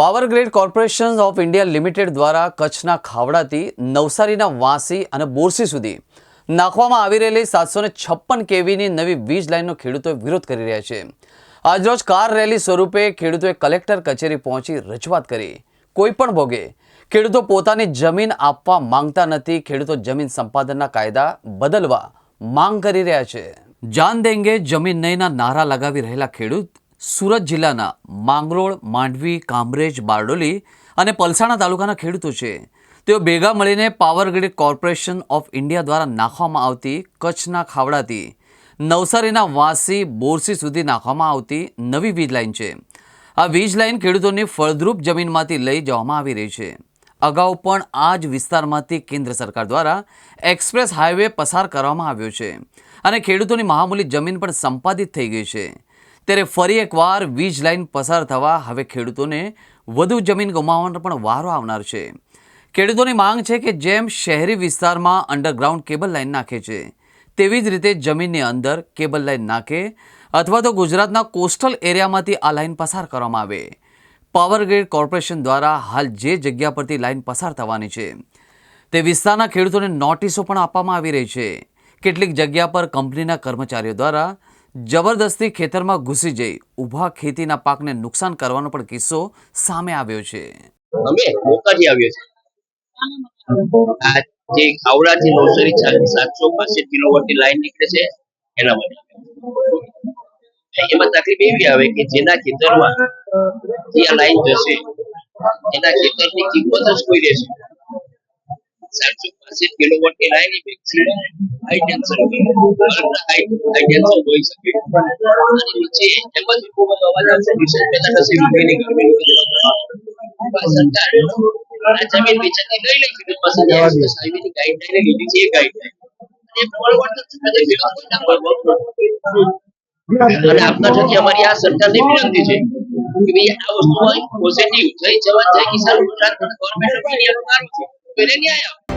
Power grid corporation of India limited દ્વારા કચ્છના ખાવડાથી નવસારીના વાંસી અને બોરસી સુધી નાખવામાં આવી રહેલી સાતસો ને છપ્પન કેવીની નવી વીજ લાઇનનો ખેડૂતોએ વિરોધ કરી રહ્યા છે. આજરોજ કાર રેલી સ્વરૂપે ખેડૂતોએ કલેક્ટર કચેરી પહોંચી રજૂઆત કરી. કોઈ પણ ભોગે ખેડૂતો પોતાની જમીન આપવા માંગતા નથી, ખેડૂતો જમીન સંપાદનના કાયદા બદલવા માંગ કરી રહ્યા છે. જાન દેંગે જમીન નહીંના નારા લગાવી રહેલા ખેડૂત સુરત જિલ્લાના માંગરોળ, માંડવી, કામરેજ, બારડોલી અને પલસાણા તાલુકાના ખેડૂતો છે. તેઓ ભેગા મળીને power grid corporation of India દ્વારા નાખવામાં આવતી કચ્છના ખાવડાથી નવસારીના વાસી, બોરસી સુધી નાખવામાં આવતી નવી વીજ લાઇન છે. આ વીજ લાઇન ખેડૂતોની ફળદ્રુપ જમીનમાંથી લઈ જવામાં આવી રહી છે. અગાઉ પણ આ જ વિસ્તારમાંથી કેન્દ્ર સરકાર દ્વારા એક્સપ્રેસ હાઈવે પસાર કરવામાં આવ્યો છે અને ખેડૂતોની મહામૂલી જમીન પણ સંપાદિત થઈ ગઈ છે. ત્યારે ફરી એકવાર વીજ લાઇન પસાર થવા હવે ખેડૂતોને વધુ જમીન ગુમાવવાનો પણ વારો આવનાર છે. ખેડૂતોની માંગ છે કે જેમ શહેરી વિસ્તારમાં અંડરગ્રાઉન્ડ કેબલ લાઇન નાખે છે, તેવી જ રીતે જમીનની અંદર કેબલ લાઇન નાખે અથવા તો ગુજરાતના કોસ્ટલ એરિયામાંથી આ લાઇન પસાર કરવામાં આવે. પાવર ગ્રીડ કોર્પોરેશન દ્વારા હાલ જે જગ્યા પરથી લાઇન પસાર થવાની છે, તે વિસ્તારના ખેડૂતોને નોટિસો પણ આપવામાં આવી રહી છે. કેટલીક જગ્યા પર કંપનીના કર્મચારીઓ દ્વારા જબરદસ્તી ખેતરમાં ઘૂસી જઈ ઊભા ખેતીના પાકને નુકસાન કરવાનો પણ કિસ્સો સામે આવ્યો છે. અમે મોકાથી આવ્યો છે. જે ખાવડાથી નવસારી સાતસો પાસઠ કિલોવોટની લાઈન નીકળે છે, એના માટે એમાં તકલીફ એવી આવે કે જેના ખેતરમાં જે લાઈન જશે, એના ખેતરની કિંમત જ કોઈ રહેશે. સાતસો પાસઠ કિલોવોટની line maximum high tension high tension હોઈ શકે. અને નીચે ખૂબ જ અવાજ આવશે વિશેષ પેદા થશે આ સરકાર જમીન વેચાતી લઈ લે ખેડૂત પાસે હાઈવેની ગાઈડલાઈન લીધી છે, એ ગાઈડલાઈન અને છે આપના થકી અમારી આ સરકારને વિનંતી છે આ વસ્તુ પોઝિટિવ જય ગવર્મેન્ટ ઓફ ઇન્ડિયાનો છે. એને ન્યાય આપો